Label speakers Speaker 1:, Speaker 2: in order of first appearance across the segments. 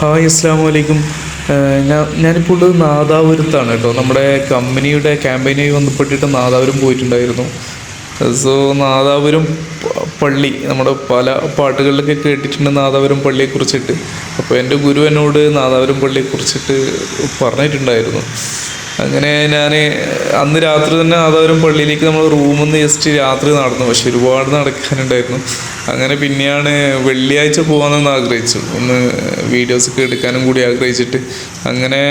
Speaker 1: Hi അസ്സാം വലൈക്കും ഞാൻ ഞാനിപ്പോൾ ഉള്ളത് നാദാപുരത്താണ് കേട്ടോ. നമ്മുടെ കമ്പനിയുടെ ക്യാമ്പയിനുമായി ബന്ധപ്പെട്ടിട്ട് നാദാപുരം പോയിട്ടുണ്ടായിരുന്നു. സോ നാദാപുരം പള്ളി നമ്മുടെ പല പാട്ടുകളിലൊക്കെ കേട്ടിട്ടുണ്ട് നാദാപുരം പള്ളിയെക്കുറിച്ചിട്ട്. അപ്പോൾ എന്റെ ഗുരു എന്നോട് നാദാപുരം പള്ളിയെക്കുറിച്ചിട്ട് പറഞ്ഞിട്ടുണ്ടായിരുന്നു. അങ്ങനെ ഞാൻ അന്ന് രാത്രി തന്നെ നാദാപുരം പള്ളിയിലേക്ക് നമ്മൾ റൂമിൽ നിന്ന് ജസ്റ്റ് രാത്രി നടന്നു. പക്ഷെ ഒരുപാട് നടക്കാനുണ്ടായിരുന്നു. അങ്ങനെ പിന്നെയാണ് വെള്ളിയാഴ്ച പോകാമെന്ന് ആഗ്രഹിച്ചു. ഒന്ന് വീഡിയോസൊക്കെ എടുക്കാനും കൂടി ആഗ്രഹിച്ചിട്ട്. അങ്ങനെ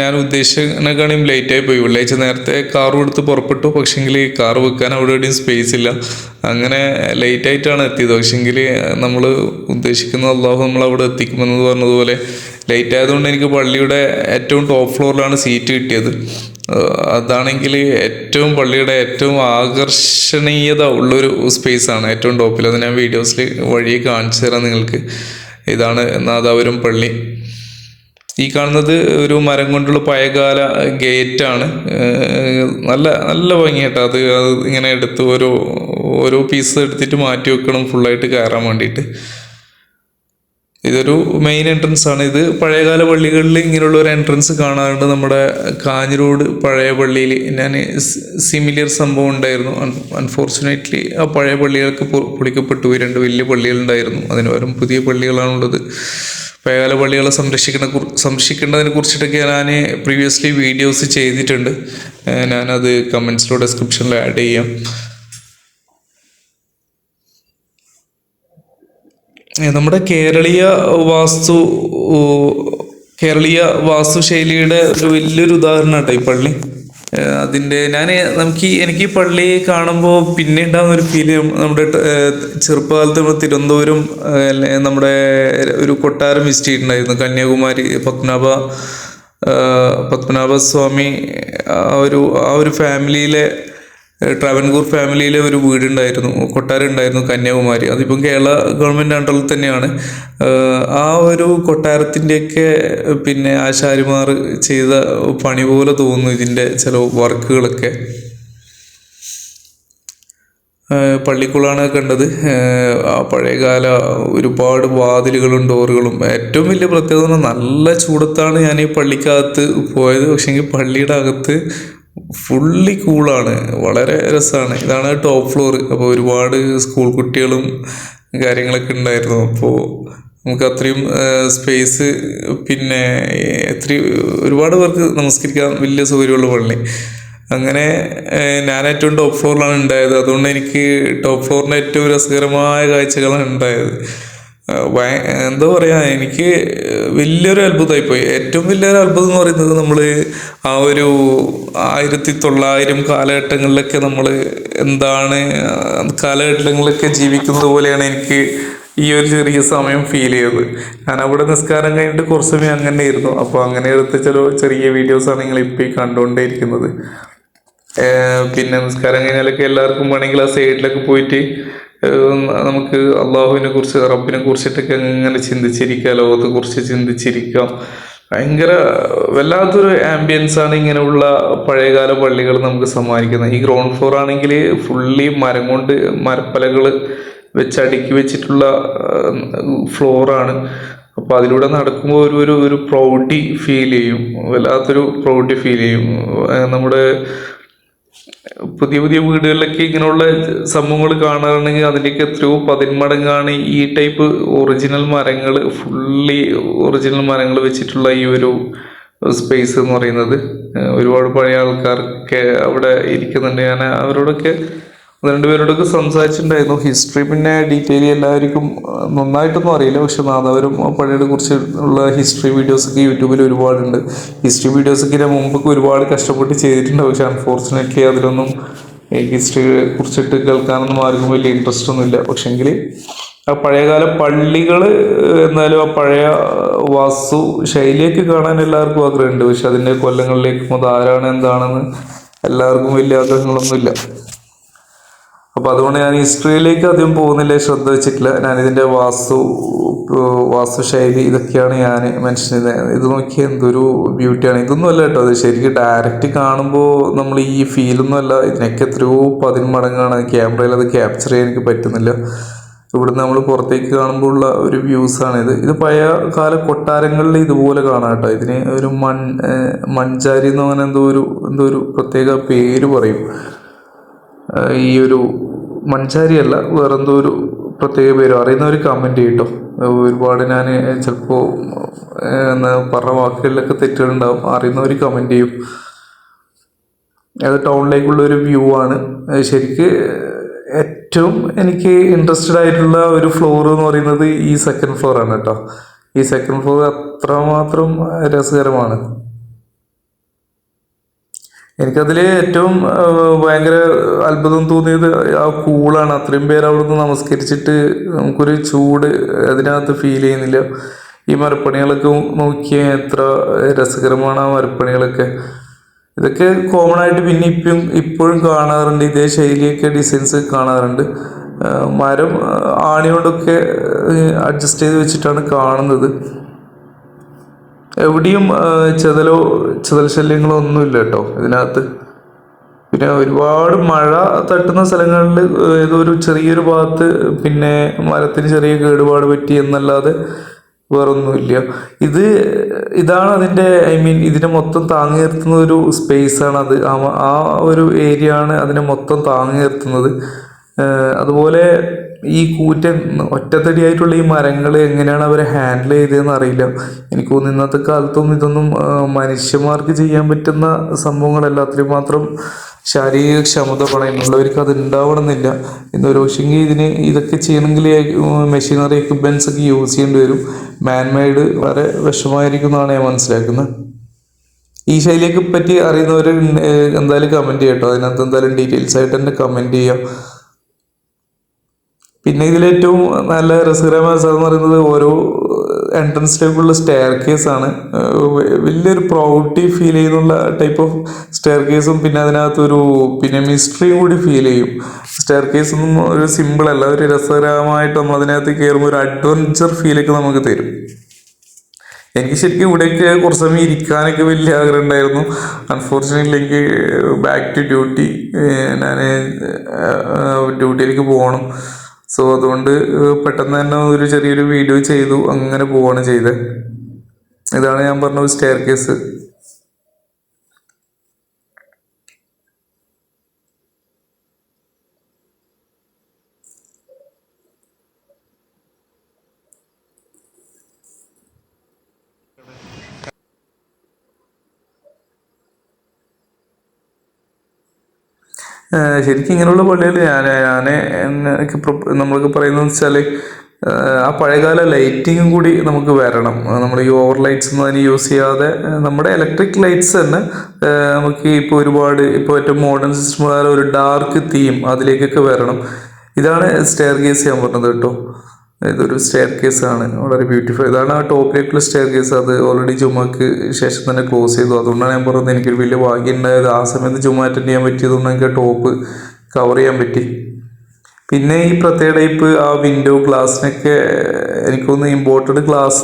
Speaker 1: ഞാൻ ഉദ്ദേശിക്കുന്നതിനേക്കാളും ലേറ്റായി പോയി. വെള്ളിയാഴ്ച നേരത്തെ കാറും എടുത്ത് പുറപ്പെട്ടു. പക്ഷെങ്കിൽ കാർ വെക്കാൻ അവിടെ എവിടെയും സ്പേസ് ഇല്ല. അങ്ങനെ ലേറ്റ് ആയിട്ടാണ് എത്തിയത്. പക്ഷെങ്കിൽ നമ്മൾ ഉദ്ദേശിക്കുന്ന അള്ളാഹു നമ്മൾ അവിടെ എത്തിക്കുമെന്ന് പറഞ്ഞതുപോലെ ലേറ്റ് ആയതുകൊണ്ട് എനിക്ക് പള്ളിയുടെ ഏറ്റവും ടോപ്പ് ഫ്ലോറിലാണ് സീറ്റ് കിട്ടിയത്. അതാണെങ്കിൽ ഏറ്റവും പള്ളിയുടെ ഏറ്റവും ആകർഷണീയത ഉള്ളൊരു സ്പേസാണ് ഏറ്റവും ടോപ്പിൽ അത് ഞാൻ വീഡിയോസിൽ വഴി കാണിച്ചു തരാം നിങ്ങൾക്ക്. ഇതാണ് നാദാപുരം പള്ളി. ഈ കാണുന്നത് ഒരു മരം കൊണ്ടുള്ള പഴയകാല ഗേറ്റാണ് നല്ല നല്ല ഭംഗിയായിട്ട് അത് അത് ഇങ്ങനെ എടുത്ത് ഓരോ ഓരോ പീസ് എടുത്തിട്ട് മാറ്റി വെക്കണം ഫുള്ളായിട്ട് കയറാൻ വേണ്ടിയിട്ട്. ഇതൊരു മെയിൻ എൻട്രൻസ് ആണ്. ഇത് പഴയകാല പള്ളികളിൽ ഇങ്ങനെയുള്ള ഒരു എൻട്രൻസ് കാണാറുണ്ട്. നമ്മുടെ കാഞ്ഞിരോട് പഴയ പള്ളിയിൽ ഞാൻ സിമിലിയർ സംഭവം ഉണ്ടായിരുന്നു. അൺഫോർച്ചുനേറ്റ്ലി ആ പഴയ പള്ളികൾക്ക് പൊളിക്കപ്പെട്ടു പോയി. രണ്ട് വലിയ പള്ളികളുണ്ടായിരുന്നു അതിന് പകരം പുതിയ പള്ളികളാണുള്ളത്. പഴയകാല പള്ളികളെ സംരക്ഷിക്കുന്ന സംരക്ഷിക്കേണ്ടതിനെ കുറിച്ചിട്ടൊക്കെ ഞാൻ പ്രീവിയസ്ലി വീഡിയോസ് ചെയ്തിട്ടുണ്ട്. ഞാനത് കമൻസിലോ ഡിസ്ക്രിപ്ഷനിൽ ആഡ് ചെയ്യാം. നമ്മുടെ കേരളീയ വാസ്തു കേരളീയ വാസ്തുശൈലിയുടെ ഒരു വലിയൊരു ഉദാഹരണം കേട്ടോ ഈ പള്ളി. അതിന്റെ ഞാൻ നമുക്ക് എനിക്ക് ഈ പള്ളി കാണുമ്പോൾ പിന്നെ ഉണ്ടാകുന്ന ഒരു ഫീൽ നമ്മുടെ ചെറുപ്പകാലത്ത് നമ്മൾ തിരുവനന്തപുരം നമ്മുടെ ഒരു കൊട്ടാരം വിസിറ്റ് ചെയ്തിട്ടുണ്ടായിരുന്നു. കന്യാകുമാരി പത്മനാഭ പത്മനാഭസ്വാമി ആ ഒരു ആ ഒരു ഫാമിലിയിലെ ട്രാവൻകൂർ ഫാമിലിയിലെ ഒരു വീടുണ്ടായിരുന്നു കൊട്ടാരം ഉണ്ടായിരുന്നു കന്യാകുമാരി. അതിപ്പം കേരള ഗവൺമെന്റ് അണ്ടറിൽ തന്നെയാണ്. ആ ഒരു കൊട്ടാരത്തിന്റെയൊക്കെ പിന്നെ ആശാരിമാർ ചെയ്ത പണി പോലെ തോന്നുന്നു ഇതിന്റെ ചില വർക്കുകളൊക്കെ. പള്ളിക്കുളാണ് കണ്ടത്. ആ പഴയകാല ഒരുപാട് വാതിലുകളും ഡോറുകളും. ഏറ്റവും വലിയ പ്രത്യേകത നല്ല ചൂടത്താണ് ഞാൻ ഈ പള്ളിക്കകത്ത് പോയത്. പക്ഷേങ്കിൽ പള്ളിയുടെ അകത്ത് ഫുള്ളി കൂളാണ് വളരെ രസമാണ് ഇതാണ് ടോപ്പ് ഫ്ലോർ അപ്പോൾ ഒരുപാട് സ്കൂൾ കുട്ടികളും കാര്യങ്ങളൊക്കെ ഉണ്ടായിരുന്നു. അപ്പോൾ നമുക്ക് അത്രയും സ്പേസ് പിന്നെ എത്രയും ഒരുപാട് പേർക്ക് നമസ്കരിക്കാൻ വലിയ സൗകര്യമുള്ള പള്ളി. അങ്ങനെ ഞാൻ ഏറ്റവും ടോപ്പ് ഫ്ലോറിലാണ് ഉണ്ടായത്. അതുകൊണ്ട് എനിക്ക് ടോപ്പ് ഫ്ലോറിന്റെ ഏറ്റവും രസകരമായ കാഴ്ചകളാണ് ഉണ്ടായത്. എന്താ പറയുക എനിക്ക് വലിയൊരു അത്ഭുതമായി പോയി ഏറ്റവും വലിയൊരു അത്ഭുതം എന്ന് പറയുന്നത് നമ്മൾ ആ ഒരു ആയിരത്തി തൊള്ളായിരം കാലഘട്ടങ്ങളിലൊക്കെ നമ്മൾ എന്താണ് കാലഘട്ടങ്ങളിലൊക്കെ ജീവിക്കുന്നത് പോലെയാണ് എനിക്ക് ഈ ഒരു ചെറിയ സമയം ഫീൽ ചെയ്തത്. ഞാൻ അവിടെ നിസ്കാരം കഴിഞ്ഞിട്ട് കുറച്ച് സമയം അങ്ങനെ ഇരുന്നു. അപ്പോൾ അങ്ങനെ എടുത്ത ചില ചെറിയ വീഡിയോസാണ് നിങ്ങൾ ഇപ്പോൾ ഈ കണ്ടുകൊണ്ടേയിരിക്കുന്നത്. പിന്നെ നിസ്കാരം കഴിഞ്ഞാലൊക്കെ എല്ലാവർക്കും വേണമെങ്കിൽ ആ സൈഡിലൊക്കെ പോയിട്ട് നമുക്ക് അള്ളാഹുവിനെ കുറിച്ച് റബ്ബിനെ കുറിച്ചിട്ടൊക്കെ ഇങ്ങനെ ചിന്തിച്ചിരിക്കുക ലോകത്തെ കുറിച്ച് ചിന്തിച്ചിരിക്കാം. ഭയങ്കര വല്ലാത്തൊരു ആംബിയൻസ് ആണ് ഇങ്ങനെയുള്ള പഴയകാല പള്ളികൾ നമുക്ക് സമ്മാനിക്കുന്നത്. ഈ ഗ്രൗണ്ട് ഫ്ലോർ ആണെങ്കിൽ ഫുള്ളി മരം കൊണ്ട് മരപ്പലകൾ വെച്ച് അടുക്കി വെച്ചിട്ടുള്ള ഫ്ലോറാണ് അപ്പോൾ അതിലൂടെ നടക്കുമ്പോൾ ഒരു ഒരു ഒരു പ്രൗഢി ഫീൽ ചെയ്യും. വല്ലാത്തൊരു പ്രൗഡി ഫീൽ ചെയ്യും. നമ്മുടെ പുതിയ പുതിയ വീടുകളിലൊക്കെ ഇങ്ങനെയുള്ള സംഭവങ്ങൾ കാണുകയാണെങ്കിൽ അതിലേക്ക് എത്രയോ പതിന്മടങ്ങാണ് ഈ ടൈപ്പ് ഒറിജിനൽ മരങ്ങൾ ഫുള്ളി ഒറിജിനൽ മരങ്ങൾ വെച്ചിട്ടുള്ള ഈ ഒരു സ്പേസ് എന്ന് പറയുന്നത്. ഒരുപാട് പഴയ ആൾക്കാർക്ക് അവിടെ ഇരിക്കുന്നുണ്ട്. ഞാൻ അവരോടൊക്കെ ഒന്ന് രണ്ട് പേരോടൊക്കെ സംസാരിച്ചിട്ടുണ്ടായിരുന്നു. ഹിസ്റ്ററി പിന്നെ ഡീറ്റെയിൽ എല്ലാവർക്കും നന്നായിട്ടൊന്നും അറിയില്ല. പക്ഷെ നാദാവരും പള്ളിയെ കുറിച്ച് ഉള്ള ഹിസ്റ്ററി വീഡിയോസൊക്കെ യൂട്യൂബിൽ ഒരുപാടുണ്ട്. ഹിസ്റ്ററി വീഡിയോസൊക്കെ ഞാൻ മുമ്പൊക്കെ ഒരുപാട് കഷ്ടപ്പെട്ട് ചെയ്തിട്ടുണ്ട്. പക്ഷെ അൺഫോർച്ചുനേറ്റ്ലി അതിലൊന്നും ഹിസ്റ്ററിയെ കുറിച്ചിട്ട് കേൾക്കാനൊന്നും ആർക്കും വലിയ ഇൻട്രസ്റ്റ് ഒന്നുമില്ല പക്ഷെങ്കിൽ ആ പഴയകാല പള്ളികൾ എന്നാലും ആ പഴയ വാസ്തു ശൈലിയൊക്കെ കാണാൻ എല്ലാവർക്കും ആഗ്രഹമുണ്ട്. പക്ഷെ അതിന്റെ കൊല്ലങ്ങളിലേക്കും അത് ആരാണ് എന്താണെന്ന് എല്ലാവർക്കും വലിയ ആഗ്രഹങ്ങളൊന്നുമില്ല. അപ്പൊ അതുകൊണ്ട് ഞാൻ ഹിസ്റ്ററിയിലേക്ക് അധികം പോകുന്നില്ല ശ്രദ്ധ വെച്ചിട്ടില്ല. ഇതിന്റെ വാസ്തു വാസ്തുശൈലി ഇതൊക്കെയാണ് ഞാൻ മെൻഷൻ ചെയ്തത് ഇത് നോക്കിയാൽ എന്തൊരു ബ്യൂട്ടിയാണ് ഇതൊന്നും അല്ല കേട്ടോ അത് ശരിക്കും ഡയറക്റ്റ് കാണുമ്പോൾ നമ്മൾ ഈ ഫീലൊന്നും അല്ല. ഇതിനൊക്കെ എത്രയോ പതിന്മടങ്ങാണ് ക്യാമറയിൽ അത് ക്യാപ്ചർ ചെയ്യാൻ എനിക്ക് പറ്റുന്നില്ല. ഇവിടുന്ന് നമ്മൾ പുറത്തേക്ക് കാണുമ്പോൾ ഉള്ള ഒരു വ്യൂസാണിത് ഇത്. പഴയ കാല കൊട്ടാരങ്ങളിൽ ഇതുപോലെ കാണാം കേട്ടോ. ഇതിന് ഒരു മൺ മൺചാരി എന്ന് അങ്ങനെ എന്തോ ഒരു എന്തോ ഒരു പ്രത്യേക പേര് പറയും. ഈ ഒരു മൺചാരി അല്ല വേറെന്തോ ഒരു പ്രത്യേക പേരോ? അറിയുന്നവർ കമന്റ് ചെയ്യട്ടോ. ഒരുപാട് ഞാൻ ചിലപ്പോൾ പറഞ്ഞ വാക്കുകളിലൊക്കെ തെറ്റുകളുണ്ടാവും. അറിയുന്നവർ കമന്റ് ചെയ്യും. അത് ടൗണിലേക്കുള്ള ഒരു വ്യൂ ആണ് ശരിക്ക് ഏറ്റവും എനിക്ക് ഇൻട്രസ്റ്റഡ് ആയിട്ടുള്ള ഒരു ഫ്ലോർ എന്ന് പറയുന്നത് ഈ സെക്കൻഡ് ഫ്ലോറാണ് കേട്ടോ. ഈ സെക്കൻഡ് ഫ്ലോർ അത്രമാത്രം രസകരമാണ്. എനിക്കതിൽ ഏറ്റവും ഭയങ്കര അത്ഭുതം തോന്നിയത് ആ കൂളാണ്. അത്രയും പേര് അവിടുന്ന് നമസ്കരിച്ചിട്ട് നമുക്കൊരു ചൂട് അതിനകത്ത് ഫീൽ ചെയ്യുന്നില്ല. ഈ മരപ്പണികളൊക്കെ നോക്കിയാൽ എത്ര രസകരമാണ് ആ മരപ്പണികളൊക്കെ. ഇതൊക്കെ കോമൺ ആയിട്ട് പിന്നെ ഇപ്പം ഇപ്പോഴും കാണാറുണ്ട്. ഇതേ ശൈലിയൊക്കെ ഡിസൈൻസ് കാണാറുണ്ട്. മരം ആണിയോടൊക്കെ അഡ്ജസ്റ്റ് ചെയ്ത് വെച്ചിട്ടാണ് കാണുന്നത്. എവിടെയും ചെതലോ ചെതൽ ശല്യങ്ങളോ ഒന്നുമില്ല കേട്ടോ ഇതിനകത്ത്. പിന്നെ ഒരുപാട് മഴ തട്ടുന്ന സ്ഥലങ്ങളിൽ ഏതോ ഒരു ചെറിയൊരു ഭാഗത്ത് പിന്നെ മരത്തിന് ചെറിയ കേടുപാട് പറ്റി എന്നല്ലാതെ വേറൊന്നുമില്ല. ഇത് ഇതാണ് അതിന്റെ ഐ മീൻ ഇതിനെ മൊത്തം താങ്ങി നിർത്തുന്ന ഒരു സ്പേസ് ആണ് അത്. ആ ഒരു ഏരിയ ആണ് അതിനെ മൊത്തം താങ്ങി നിർത്തുന്നത്. അതുപോലെ ഈ കൂറ്റൻ ഒറ്റത്തടിയായിട്ടുള്ള ഈ മരങ്ങൾ എങ്ങനെയാണ് അവരെ ഹാൻഡിൽ ചെയ്തതെന്ന് അറിയില്ല. എനിക്ക് തോന്നുന്നു ഇന്നത്തെ കാലത്തും ഇതൊന്നും മനുഷ്യന്മാർക്ക് ചെയ്യാൻ പറ്റുന്ന സംഭവങ്ങളല്ല അത്രയും മാത്രം ശാരീരിക ക്ഷമത പണയുന്നുള്ളവർക്ക് അത് ഉണ്ടാവണമെന്നില്ല ഒരു പക്ഷേങ്കിൽ ഇതിന് ഇതൊക്കെ ചെയ്യണമെങ്കിൽ മെഷീനറി എക്യുപ്മെന്റ്സ് ഒക്കെ യൂസ് ചെയ്യേണ്ടി വരും. മാൻമെയ്ഡ് വളരെ വിഷമായിരിക്കും എന്നാണ് ഞാൻ മനസ്സിലാക്കുന്നത്. ഈ ശൈലിയൊക്കെ പറ്റി അറിയുന്നവർ എന്തായാലും കമന്റ് ചെയ്യട്ടോ. അതിനകത്ത് എന്തായാലും ഡീറ്റെയിൽസ് ആയിട്ട് തന്നെ കമന്റ് ചെയ്യാം. പിന്നെ ഇതിലേറ്റവും നല്ല രസകരമായ സ്ഥലം എന്ന് പറയുന്നത് ഓരോ എൻട്രൻസിലേക്കുള്ള സ്റ്റെയർ ആണ്. വലിയൊരു പ്രൗഡി ഫീൽ ചെയ്യുന്നുള്ള ടൈപ്പ് ഓഫ് സ്റ്റെയർ കേസും പിന്നെ അതിനകത്തൊരു പിന്നെ മിസ്റ്ററിയും കൂടി ഫീൽ ചെയ്യും. സ്റ്റെയർ കേസ് ഒന്നും ഒരു സിമ്പിൾ അല്ല ഒരു രസകരമായിട്ട് നമ്മൾ അതിനകത്ത് കയറുമ്പോൾ ഒരു അഡ്വഞ്ചർ ഫീലൊക്കെ നമുക്ക് തരും. എനിക്ക് ശരിക്കും ഇവിടെയൊക്കെ കുറച്ച് സമയം ഇരിക്കാനൊക്കെ വലിയ ആഗ്രഹം ഉണ്ടായിരുന്നു. അൺഫോർച്ചുനേറ്റ്ലി എനിക്ക് ബാക്ക് ടു ഡ്യൂട്ടി ഞാൻ ഡ്യൂട്ടിയിലേക്ക് പോകണം. സോ അതുകൊണ്ട് പെട്ടെന്ന് തന്നെ ഒരു ചെറിയൊരു വീഡിയോ ചെയ്തു അങ്ങനെ പോവാണ് ചെയ്തത്. ഇതാണ് ഞാൻ പറഞ്ഞ ഒരു സ്റ്റെയർ കേസ് ശരിക്കും ഇങ്ങനെയുള്ള പള്ളികൾ ഞാൻ ഞാൻ എനിക്ക് നമ്മളൊക്കെ പറയുന്നതെന്ന് വെച്ചാൽ ആ പഴയകാല ലൈറ്റിങ്ങും കൂടി നമുക്ക് വരണം. നമ്മൾ ഈ ഓവർ ലൈറ്റ്സ് ഒന്നും അതിന് യൂസ് ചെയ്യാതെ നമ്മുടെ ഇലക്ട്രിക് ലൈറ്റ്സ് തന്നെ നമുക്ക് ഇപ്പോൾ ഒരുപാട് ഇപ്പോൾ ഏറ്റവും മോഡേൺ സിസ്റ്റം ഒരു ഡാർക്ക് തീം അതിലേക്കൊക്കെ വരണം. ഇതാണ് സ്റ്റെയർ കേസ് ഞാൻ പറഞ്ഞത് കേട്ടോ. ഇതൊരു സ്റ്റെയർ കേസ് ആണ്. വളരെ ബ്യൂട്ടിഫുൾ ഇതാണ് ആ ടോപ്പിലേക്കുള്ള സ്റ്റെയർ കേസ് അത് ഓൾറെഡി ജുമാക്ക് ശേഷം തന്നെ ക്ലോസ് ചെയ്തു. അതുകൊണ്ടാണ് ഞാൻ പറഞ്ഞത് എനിക്കൊരു വലിയ ഭാഗ്യം ഉണ്ടായത്. ആ സമയത്ത് ജുമ അറ്റൻഡ് ചെയ്യാൻ പറ്റിയതുകൊണ്ട് എനിക്ക് ആ ടോപ്പ് കവർ ചെയ്യാൻ പറ്റി. പിന്നെ ഈ പ്രത്യേക ടൈപ്പ് ആ വിൻഡോ ഗ്ലാസ്സിനൊക്കെ എനിക്കൊന്ന് ഇമ്പോർട്ടഡ് ഗ്ലാസ്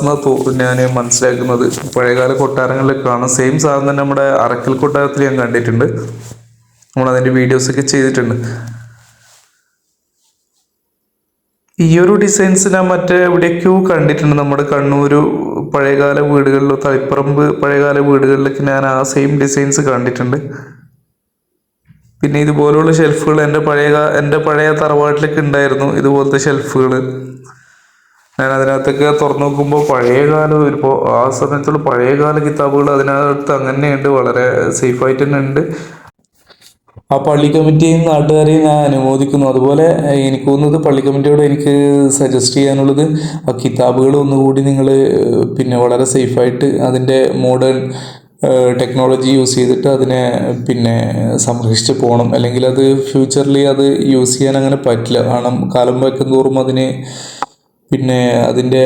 Speaker 1: എന്നാണ് ഞാൻ മനസ്സിലാക്കുന്നത്. പഴയകാല കൊട്ടാരങ്ങളിലൊക്കെ കാണാം സെയിം സാധനം തന്നെ നമ്മുടെ അറക്കൽ കൊട്ടാരത്തിൽ ഞാൻ കണ്ടിട്ടുണ്ട്. നമ്മൾ അതിന്റെ വീഡിയോസൊക്കെ ചെയ്തിട്ടുണ്ട്. ഈ ഒരു ഡിസൈൻസ് ഞാൻ മറ്റേ എവിടേക്കോ കണ്ടിട്ടുണ്ട്? നമ്മുടെ കണ്ണൂർ പഴയകാല വീടുകളിലോ തളിപ്പറമ്പ് പഴയകാല വീടുകളിലൊക്കെ ഞാൻ ആ സെയിം ഡിസൈൻസ് കണ്ടിട്ടുണ്ട്. പിന്നെ ഇതുപോലെയുള്ള ഷെൽഫുകൾ എന്റെ പഴയ എന്റെ പഴയ തറവാട്ടിലൊക്കെ ഉണ്ടായിരുന്നു. ഇതുപോലത്തെ ഷെൽഫുകൾ ഞാൻ അതിനകത്തൊക്കെ തുറന്നു നോക്കുമ്പോൾ പഴയ കാലം ഇപ്പോൾ ആ സമയത്തുള്ള പഴയകാല കിതാബുകൾ അതിനകത്ത് അങ്ങനെയുണ്ട്. വളരെ സേഫായിട്ട് തന്നെ ഉണ്ട്. ആ പള്ളി കമ്മിറ്റിയും നാട്ടുകാരെയും ഞാൻ അനുമോദിക്കുന്നു. അതുപോലെ എനിക്ക് തോന്നുന്നത് പള്ളി കമ്മിറ്റിയോട് എനിക്ക് സജസ്റ്റ് ചെയ്യാനുള്ളത് ആ കിതാബുകൾ ഒന്നുകൂടി നിങ്ങൾ പിന്നെ വളരെ സേഫായിട്ട് അതിന്റെ മോഡേൺ ടെക്നോളജി യൂസ് ചെയ്തിട്ട് അതിനെ പിന്നെ സംരക്ഷിച്ച് പോകണം. അല്ലെങ്കിൽ അത് ഫ്യൂച്ചറിൽ അത് യൂസ് ചെയ്യാൻ അങ്ങനെ പറ്റില്ല. കാരണം കാലം വയ്ക്കും തോറും അതിന് പിന്നെ അതിന്റെ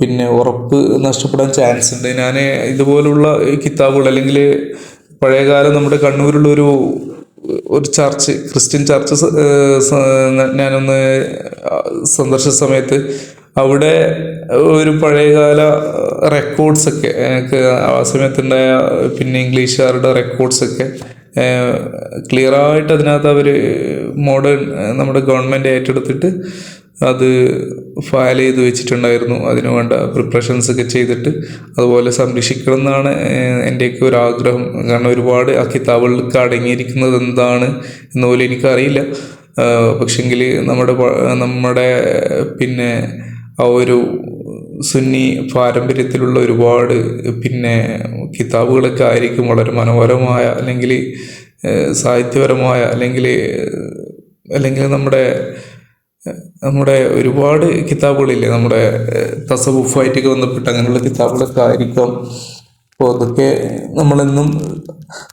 Speaker 1: പിന്നെ ഉറപ്പ് നഷ്ടപ്പെടാൻ ചാൻസ് ഉണ്ട്. ഞാൻ ഇതുപോലുള്ള കിതാബുകൾ അല്ലെങ്കിൽ പഴയകാലം നമ്മുടെ കണ്ണൂരിലുള്ള ഒരു ഒരു ചർച്ച് ക്രിസ്ത്യൻ ചർച്ച് ഞാനൊന്ന് സന്ദർശിച്ച സമയത്ത് അവിടെ ഒരു പഴയകാല റെക്കോർഡ്സ് ഒക്കെ എനിക്ക് ആ സമയത്തുണ്ടായ പിന്നെ ഇംഗ്ലീഷുകാരുടെ റെക്കോർഡ്സ് ഒക്കെ ക്ലിയർ ആയിട്ട് അതിനകത്ത് അവർ മോഡേൺ നമ്മുടെ ഗവൺമെന്റ് ഏറ്റെടുത്തിട്ട് അത് ഫയൽ ചെയ്ത് വെച്ചിട്ടുണ്ടായിരുന്നു. അതിന് വേണ്ട പ്രിപ്പറേഷൻസ് ഒക്കെ ചെയ്തിട്ട് അതുപോലെ സംരക്ഷിക്കണം എന്നാണ് എന്റെയൊക്കെ ഒരു ആഗ്രഹം. കാരണം ഒരുപാട് ആ കിതാബുകൾക്ക് അടങ്ങിയിരിക്കുന്നത് എന്താണ് എന്ന് പോലും എനിക്കറിയില്ല. പക്ഷെങ്കിൽ നമ്മുടെ നമ്മുടെ പിന്നെ ആ ഒരു സുന്നി പാരമ്പര്യത്തിലുള്ള ഒരുപാട് പിന്നെ കിതാബുകളൊക്കെ ആയിരിക്കും വളരെ മനോഹരമായ അല്ലെങ്കിൽ സാഹിത്യപരമായ അല്ലെങ്കിൽ അല്ലെങ്കിൽ നമ്മുടെ നമ്മുടെ ഒരുപാട് കിതാബുകളില്ലേ? നമ്മുടെ തസവുഫായിട്ടൊക്കെ ബന്ധപ്പെട്ട് അങ്ങനെയുള്ള കിതാബുകളൊക്കെ ആയിരിക്കാം. അപ്പോൾ അതൊക്കെ നമ്മളെന്നും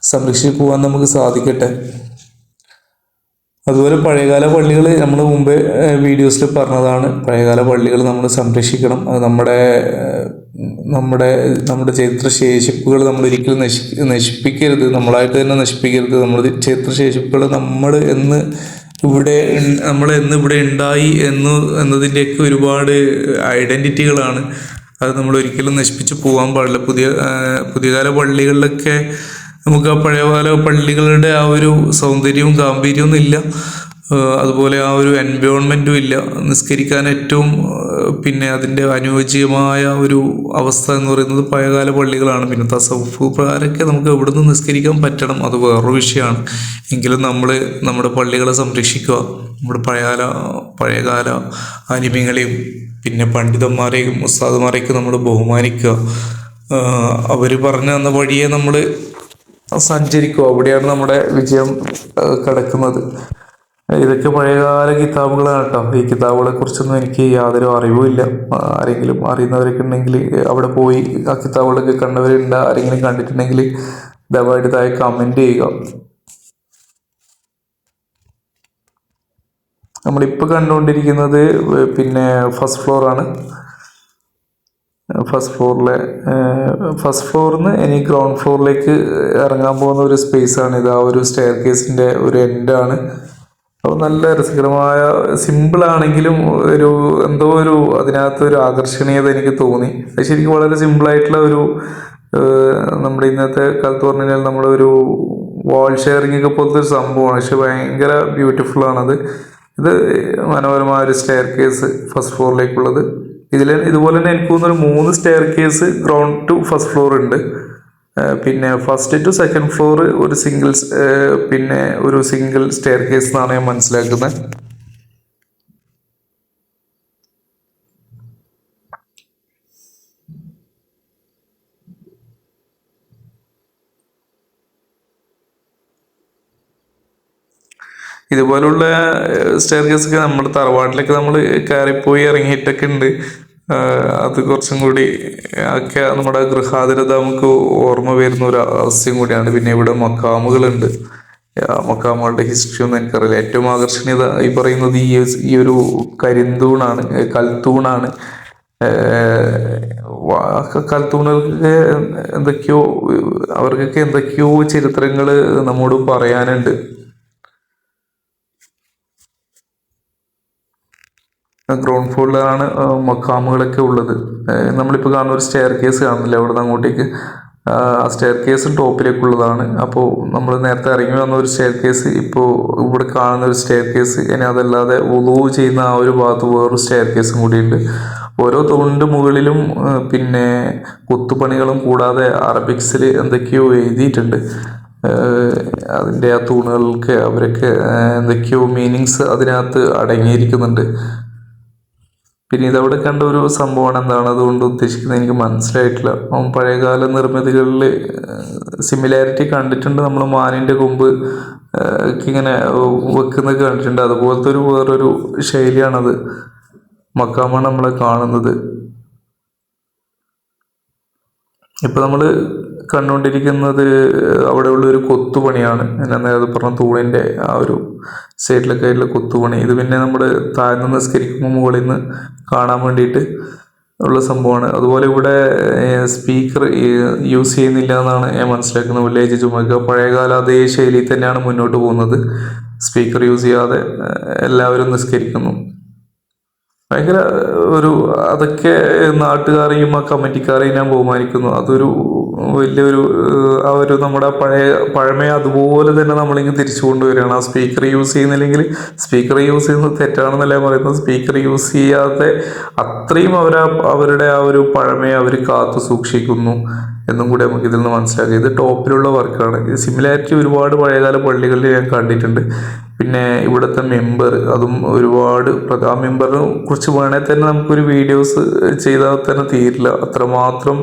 Speaker 1: സംരക്ഷിച്ചു പോകാൻ നമുക്ക് സാധിക്കട്ടെ. അതുപോലെ പഴയകാല പള്ളികൾ നമ്മൾ മുമ്പേ വീഡിയോസിൽ പറഞ്ഞതാണ്. പഴയകാല പള്ളികൾ നമ്മൾ സംരക്ഷിക്കണം. അത് നമ്മുടെ നമ്മുടെ നമ്മുടെ ചരിത്ര ശേഷിപ്പുകൾ നമ്മൾ ഒരിക്കലും നശി നശിപ്പിക്കരുത്. നമ്മളായിട്ട് തന്നെ നശിപ്പിക്കരുത്. നമ്മുടെ ചരിത്ര ശേഷിപ്പുകൾ നമ്മൾ എന്ന് ഇവിടെ നമ്മൾ എന്ന് ഇവിടെ ഉണ്ടായി എന്ന് എന്നതിന്റെയൊക്കെ ഒരുപാട് ഐഡന്റിറ്റികളാണ് അത് നമ്മൾ ഒരിക്കലും നശിപ്പിച്ച് പോകാൻ പാടില്ല. പുതിയ പുതിയ പുതിയകാല പള്ളികളിലൊക്കെ നമുക്ക് ആ പഴയകാല പള്ളികളുടെ ആ ഒരു സൗന്ദര്യവും ഗാംഭീര്യവും ഇല്ല അതുപോലെ ആ ഒരു എൻവയോൺമെന്റും ഇല്ല. നിസ്കരിക്കാൻ ഏറ്റവും പിന്നെ അതിന്റെ അനുയോജ്യമായ ഒരു അവസ്ഥ എന്ന് പറയുന്നത് പഴയകാല പള്ളികളാണ്. പിന്നെ തസവുഫ് പ്രകാരമൊക്കെ നമുക്ക് എവിടെ നിന്ന് നിസ്കരിക്കാൻ പറ്റണം? അത് വേറൊരു വിഷയമാണ്. എങ്കിലും നമ്മൾ നമ്മുടെ പള്ളികളെ സംരക്ഷിക്കുക. നമ്മുടെ പഴയകാല പഴയകാല അനിമകളെയും പിന്നെ പണ്ഡിതന്മാരെയും ഉസ്താദുമാരെയൊക്കെ നമ്മൾ ബഹുമാനിക്കുക. അവർ പറഞ്ഞു തന്ന വഴിയെ നമ്മൾ സഞ്ചരിക്കുക. അവിടെയാണ് നമ്മുടെ വിജയം കിടക്കുന്നത്. ഇതൊക്കെ പഴയകാല കിതാബുകളാണ് കേട്ടോ. ഈ കിതാബുകളെ കുറിച്ചൊന്നും എനിക്ക് യാതൊരു അറിവും ഇല്ല. ആരെങ്കിലും അറിയുന്നവരൊക്കെ ഉണ്ടെങ്കിൽ അവിടെ പോയി ആ കിതാബുകളൊക്കെ കണ്ടവരുണ്ട്. ആരെങ്കിലും കണ്ടിട്ടുണ്ടെങ്കിൽ ദയവായിട്ട് താഴെ കമന്റ് ചെയ്യുക. നമ്മളിപ്പോൾ കണ്ടുകൊണ്ടിരിക്കുന്നത് പിന്നെ ഫസ്റ്റ് ഫ്ലോറാണ് ഫസ്റ്റ് ഫ്ലോറിലെ ഫസ്റ്റ് ഫ്ലോറിൽ നിന്ന് ഇനി ഗ്രൗണ്ട് ഫ്ലോറിലേക്ക് ഇറങ്ങാൻ പോകുന്ന ഒരു സ്പേസ് ആണ്. ഇത് ആ ഒരു സ്റ്റെയർ കേസിന്റെ ഒരു എൻഡാണ് അപ്പോൾ നല്ല രസകരമായ സിമ്പിൾ ആണെങ്കിലും ഒരു എന്തോ ഒരു അതിനകത്ത് ഒരു ആകർഷണീയത എനിക്ക് തോന്നി. ശരിക്കും വളരെ സിമ്പിൾ ആയിട്ടുള്ള ഒരു നമ്മുടെ ഇന്നത്തെ കാലത്ത് പറഞ്ഞു കഴിഞ്ഞാൽ നമ്മുടെ ഒരു വാൾ ഷെയറിംഗ് ഒക്കെ പോലത്തെ ഒരു സംഭവമാണ്. പക്ഷെ ഭയങ്കര ബ്യൂട്ടിഫുൾ ആണത്. ഇത് മനോഹരമായ ഒരു സ്റ്റെയർ കേസ് ഫസ്റ്റ് ഫ്ലോറിലേക്കുള്ളത് ഇതിൽ ഇതുപോലെ തന്നെ എനിക്ക് തോന്നുന്നൊരു മൂന്ന് staircase ground to first floor ഉണ്ട്. പിന്നെ ഫസ്റ്റ് ടു സെക്കൻഡ് ഫ്ലോർ ഒരു സിംഗിൾ പിന്നെ ഒരു സിംഗിൾ സ്റ്റെയർ കേസ് എന്നാണ് ഞാൻ മനസ്സിലാക്കുന്നത്. ഇതുപോലുള്ള സ്റ്റെയർ കേസ് ഒക്കെ നമ്മുടെ തറവാട്ടിലൊക്കെ നമ്മൾ കയറിപ്പോയി ഇറങ്ങിയിട്ടൊക്കെ ഉണ്ട്. അത് കുറച്ചും കൂടി ഒക്കെ നമ്മുടെ ഗൃഹാതിരത നമുക്ക് ഓർമ്മ വരുന്ന ഒരു അവസ്ഥയും കൂടിയാണ്. പിന്നെ ഇവിടെ മക്കാമുകളുണ്ട് മക്കാമുകളുടെ ഹിസ്റ്ററി ഒന്നും എനിക്കറിയില്ല. ഏറ്റവും ആകർഷണീയത ഈ പറയുന്നത് ഈ ഈ ഒരു കരിന്തൂണാണ് കൽത്തൂണാണ്. കൽത്തൂണുകൾക്ക് എന്തൊക്കെയോ അവർക്കൊക്കെ എന്തൊക്കെയോ ചരിത്രങ്ങൾ നമ്മോട് പറയാനുണ്ട്. ഗ്രൗണ്ട് ഫ്ലോറിലാണ് മക്കാമുകളൊക്കെ ഉള്ളത്. നമ്മളിപ്പോൾ കാണുന്ന ഒരു സ്റ്റെയർ കേസ് കാണുന്നില്ല അവിടെ നിന്ന് അങ്ങോട്ടേക്ക്? ആ സ്റ്റെയർ കേസ് ടോപ്പിലേക്കുള്ളതാണ് അപ്പോൾ നമ്മൾ നേരത്തെ ഇറങ്ങി വന്ന ഒരു സ്റ്റെയർ കേസ് ഇപ്പോൾ ഇവിടെ കാണുന്ന ഒരു സ്റ്റെയർ കേസ് ഇനി അതല്ലാതെ ഉളു ചെയ്യുന്ന ആ ഒരു ഭാഗത്ത് വേറൊരു സ്റ്റെയർ കേസും കൂടിയുണ്ട്. ഓരോ തൂണിന്റെ മുകളിലും പിന്നെ കൊത്തുപണികളും കൂടാതെ അറബിക്സിൽ എന്തൊക്കെയോ എഴുതിയിട്ടുണ്ട്. അതിന്റെ ആ തൂണുകൾക്ക് അവരൊക്കെ എന്തൊക്കെയോ മീനിങ്സ് അതിനകത്ത് അടങ്ങിയിരിക്കുന്നുണ്ട്. പിന്നെ ഇതവിടെ കണ്ട ഒരു സംഭവമാണ് എന്താണ് അതുകൊണ്ട് ഉദ്ദേശിക്കുന്നത് എനിക്ക് മനസ്സിലായിട്ടില്ല. പഴയകാല നിർമ്മിതികളിൽ സിമിലാരിറ്റി കണ്ടിട്ടുണ്ട്. നമ്മൾ മാനിന്റെ കൊമ്പ് ഇങ്ങനെ വെക്കുന്നത് കണ്ടിട്ടുണ്ട്. അതുപോലത്തെ ഒരു വേറൊരു ശൈലിയാണത്. മക്കാമാണ് നമ്മളെ കാണുന്നത്. ഇപ്പം നമ്മൾ കണ്ടുകൊണ്ടിരിക്കുന്നത് അവിടെയുള്ള ഒരു കൊത്തുപണിയാണ്. ഞാൻ നേരത്തെ പറഞ്ഞ തൂണിന്റെ ആ ഒരു സൈഡിലൊക്കെ ആയിട്ടുള്ള കൊത്തുപണി. ഇത് പിന്നെ നമ്മൾ താഴ്ന്ന് നിസ്കരിക്കുമ്പോൾ മുകളിൽ നിന്ന് കാണാൻ വേണ്ടിയിട്ട് ഉള്ള സംഭവമാണ്. അതുപോലെ ഇവിടെ സ്പീക്കർ യൂസ് ചെയ്യുന്നില്ല എന്നാണ് ഞാൻ മനസ്സിലാക്കുന്നത്. വില്ലേജ് ചുമക്കുക പഴയകാല അതേ ശൈലിയിൽ തന്നെയാണ് മുന്നോട്ട് പോകുന്നത്. സ്പീക്കർ യൂസ് ചെയ്യാതെ എല്ലാവരും നിസ്കരിക്കുന്നു. ഭയങ്കര ഒരു അതൊക്കെ നാട്ടുകാരെയും ആ കമ്മിറ്റിക്കാരെയും ഞാൻ ബഹുമാനിക്കുന്നു. അതൊരു വലിയൊരു ആ ഒരു നമ്മുടെ പഴയ പഴമയെ അതുപോലെ തന്നെ നമ്മളിങ്ങനെ തിരിച്ചു കൊണ്ടുവരികയാണ്. ആ സ്പീക്കർ യൂസ് ചെയ്യുന്നില്ലെങ്കിൽ സ്പീക്കർ യൂസ് ചെയ്യുന്നത് തെറ്റാണെന്നല്ലേ പറയുന്നത്. സ്പീക്കർ യൂസ് ചെയ്യാതെ അത്രയും അവർ അവരുടെ ആ ഒരു പഴമയെ അവർ കാത്തു സൂക്ഷിക്കുന്നു എന്നും കൂടി നമുക്ക് ഇതിൽ നിന്ന് മനസ്സിലാക്കി. ഇത് ടോപ്പിലുള്ള വർക്കാണ്. സിമിലാരിറ്റി ഒരുപാട് പഴയകാല പള്ളികളിൽ ഞാൻ കണ്ടിട്ടുണ്ട്. പിന്നെ ഇവിടുത്തെ മെമ്പർ അതും ഒരുപാട് ആ മെമ്പറിനെ കുറിച്ച് വേണേൽ തന്നെ നമുക്കൊരു വീഡിയോസ് ചെയ്താൽ തന്നെ തീരില്ല. അത്രമാത്രം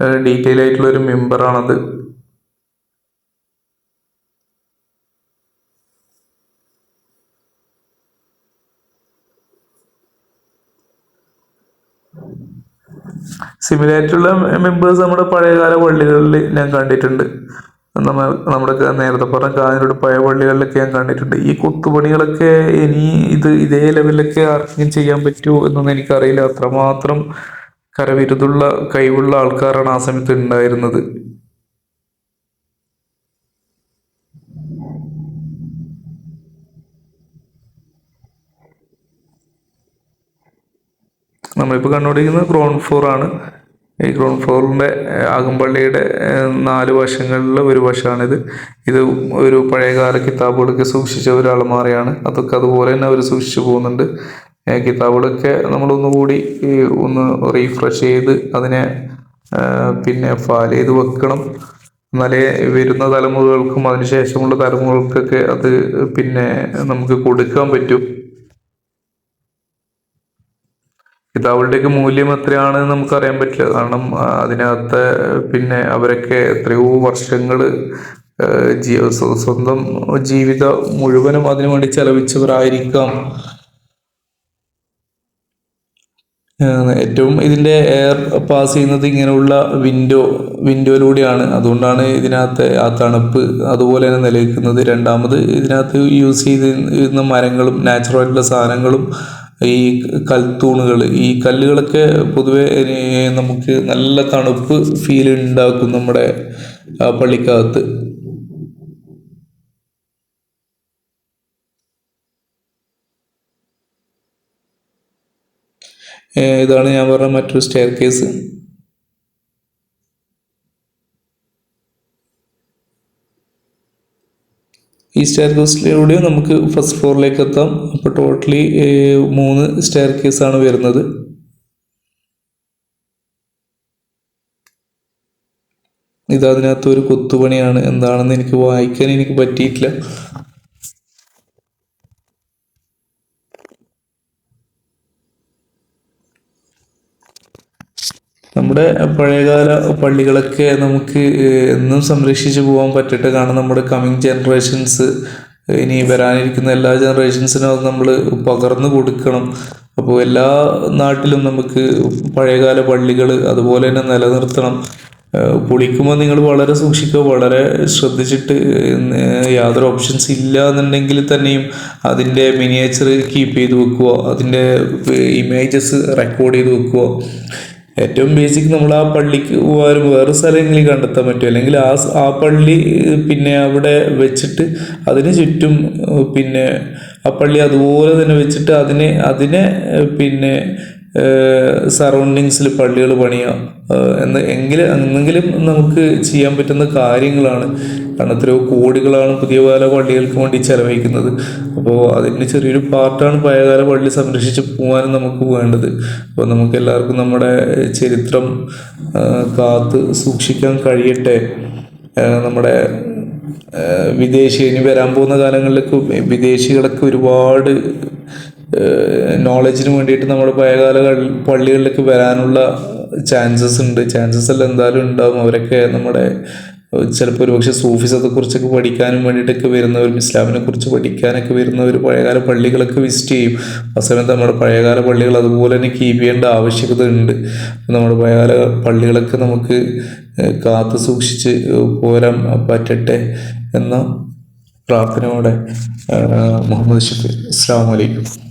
Speaker 1: ഡീറ്റെയിൽ ആയിട്ടുള്ള ഒരു മെമ്പറാണത് സിമിലായിട്ടുള്ള മെമ്പേഴ്സ് നമ്മുടെ പഴയകാല പള്ളികളിൽ ഞാൻ കണ്ടിട്ടുണ്ട്. നമ്മൾ നമ്മുടെ നേരത്തെ പറഞ്ഞ കാഞ്ഞിരോട് പഴയ പള്ളികളിലൊക്കെ ഞാൻ കണ്ടിട്ടുണ്ട്. ഈ കൊത്തുപണികളൊക്കെ ഇനി ഇത് ഇതേ ലെവലിലൊക്കെ ആർക്കെങ്കിലും ചെയ്യാൻ പറ്റുമോ എന്നൊന്നും എനിക്കറിയില്ല. അത്രമാത്രം കരവിരുതുള്ള കഴിവുള്ള ആൾക്കാരാണ് ആ സമയത്ത് ഉണ്ടായിരുന്നത്. നമ്മളിപ്പോൾ കണ്ടുപിടിക്കുന്നത് ക്രോൺ ഫ്ലോർ ആണ്. ഈ ഗ്രൗണ്ട് ഫ്ലോറിന്റെ അകമ്പള്ളിയുടെ നാല് വശങ്ങളിലെ ഒരു വശമാണിത് ഇത് ഒരു പഴയകാല കിതാബുകളൊക്കെ സൂക്ഷിച്ച ഒരു അലമാറയാണ് അതൊക്കെ അതുപോലെ തന്നെ അവർ സൂക്ഷിച്ചു പോകുന്നുണ്ട്. കിതാബുകളൊക്കെ നമ്മളൊന്നുകൂടി ഒന്ന് റീഫ്രഷ് ചെയ്ത് അതിനെ പിന്നെ ഫയൽ ചെയ്ത് വെക്കണം. എന്നാലേ വരുന്ന തലമുറകൾക്കും അതിനുശേഷമുള്ള തലമുറകൾക്കൊക്കെ അത് പിന്നെ നമുക്ക് കൊടുക്കാൻ പറ്റും. കിതാബുകളുടെയൊക്കെ മൂല്യം എത്രയാണെന്ന് നമുക്ക് അറിയാൻ പറ്റില്ല. കാരണം അതിനകത്ത് പിന്നെ അവരൊക്കെ എത്രയോ വർഷങ്ങൾ സ്വന്തം ജീവിതം മുഴുവനും അതിനു വേണ്ടി ചെലവിച്ചവരായിരിക്കാം ഏറ്റവും ഇതിന്റെ എയർ പാസ് ചെയ്യുന്നത് ഇങ്ങനെയുള്ള വിൻഡോ വിൻഡോയിലൂടെയാണ് അതുകൊണ്ടാണ് ഇതിനകത്ത് ആ തണുപ്പ് അതുപോലെ തന്നെ നിലനിൽക്കുന്നത്. രണ്ടാമത് ഇതിനകത്ത് യൂസ് ചെയ്തിരുന്ന മരങ്ങളും നാച്ചുറൽ ആയിട്ടുള്ള സാധനങ്ങളും ഈ കൽത്തൂണുകൾ ഈ കല്ലുകളൊക്കെ പൊതുവെ നമുക്ക് നല്ല തണുപ്പ് ഫീൽ ഉണ്ടാക്കും നമ്മുടെ പള്ളിക്കകത്ത്. ഇതാണ് ഞാൻ പറഞ്ഞ മറ്റൊരു സ്റ്റെയർ കേസ് ഈ സ്റ്റെയർ കേസിലൂടെ നമുക്ക് ഫസ്റ്റ് ഫ്ലോറിലേക്ക് എത്താം. അപ്പോൾ ടോട്ടലി മൂന്ന് സ്റ്റെയർ കേസാണ് വരുന്നത്. ഇത് അതിനകത്ത് ഒരു കൊത്തുപണിയാണ്. എന്താണെന്ന് എനിക്ക് വായിക്കാൻ എനിക്ക് പറ്റിയിട്ടില്ല. നമ്മുടെ പഴയകാല പള്ളികളൊക്കെ നമുക്ക് എന്നും സംരക്ഷിച്ചു പോകാൻ പറ്റട്ടെ കാരണം നമ്മുടെ കമ്മിങ് ജനറേഷൻസ് ഇനി വരാനിരിക്കുന്ന എല്ലാ ജനറേഷൻസിനും അത് നമ്മൾ പകർന്നു കൊടുക്കണം. അപ്പോൾ എല്ലാ നാട്ടിലും നമുക്ക് പഴയകാല പള്ളികൾ അതുപോലെ തന്നെ നിലനിർത്തണം. പൊളിക്കുമ്പോൾ നിങ്ങൾ വളരെ സൂക്ഷിക്കുക. വളരെ ശ്രദ്ധിച്ചിട്ട് യാതൊരു ഓപ്ഷൻസ് ഇല്ല എന്നുണ്ടെങ്കിൽ തന്നെയും അതിന്റെ മിനിയേച്ചർ കീപ്പ് ചെയ്ത് വെക്കുക. അതിന്റെ ഇമേജസ് റെക്കോർഡ് ചെയ്ത് വെക്കുക. ഏറ്റവും ബേസിക് നമ്മൾ ആ പള്ളിക്ക് പോകാനും വേറെ സ്ഥലങ്ങളിൽ കണ്ടെത്താൻ പറ്റും. അല്ലെങ്കിൽ ആ ആ പള്ളി പിന്നെ അവിടെ വെച്ചിട്ട് അതിന് ചുറ്റും പിന്നെ ആ പള്ളി അതുപോലെ തന്നെ വെച്ചിട്ട് അതിനെ അതിനെ പിന്നെ സറൗണ്ടിങ്സിൽ പള്ളികൾ പണിയുക എന്ന് എങ്കിലും എന്നെങ്കിലും നമുക്ക് ചെയ്യാൻ പറ്റുന്ന കാര്യങ്ങളാണ്. കാരണം എത്രയോ കോടികളാണ് പുതിയ കാല പള്ളികൾക്ക് വേണ്ടി ചെലവഴിക്കുന്നത്. അപ്പോൾ അതിന്റെ ചെറിയൊരു പാർട്ടാണ് പഴയകാല പള്ളി സംരക്ഷിച്ച് പോകാനും നമുക്ക് വേണ്ടത്. അപ്പോൾ നമുക്ക് എല്ലാവർക്കും നമ്മുടെ ചരിത്രം കാത്ത് സൂക്ഷിക്കാൻ കഴിയട്ടെ. നമ്മുടെ വിദേശി ഇനി വരാൻ പോകുന്ന കാലങ്ങളിലൊക്കെ വിദേശികളൊക്കെ ഒരുപാട് നോളജിന് വേണ്ടിയിട്ട് നമ്മൾ പഴയകാല പള്ളികളിലേക്ക് വരാനുള്ള ചാൻസസ് ഉണ്ട്. ചാൻസസ് എല്ലാം എന്തായാലും ഉണ്ടാവും. അവരൊക്കെ നമ്മുടെ ചിലപ്പോൾ ഒരുപക്ഷെ സൂഫിസത്തെ കുറിച്ചൊക്കെ പഠിക്കാനും വേണ്ടിയിട്ടൊക്കെ വരുന്നവരും ഇസ്ലാമിനെ കുറിച്ച് പഠിക്കാനൊക്കെ വരുന്നവർ പഴയകാല പള്ളികളൊക്കെ വിസിറ്റ് ചെയ്യും. ആ സമയത്ത് നമ്മുടെ പഴയകാല പള്ളികൾ അതുപോലെ തന്നെ കീപ്പ് ചെയ്യേണ്ട ആവശ്യകത ഉണ്ട്. നമ്മുടെ പഴയകാല പള്ളികളൊക്കെ നമുക്ക് കാത്തു സൂക്ഷിച്ച് പോരാൻ പറ്റട്ടെ എന്ന പ്രാർത്ഥനയോടെ മുഹമ്മദ് ഷഫീർ അസ്സാം വലൈക്കും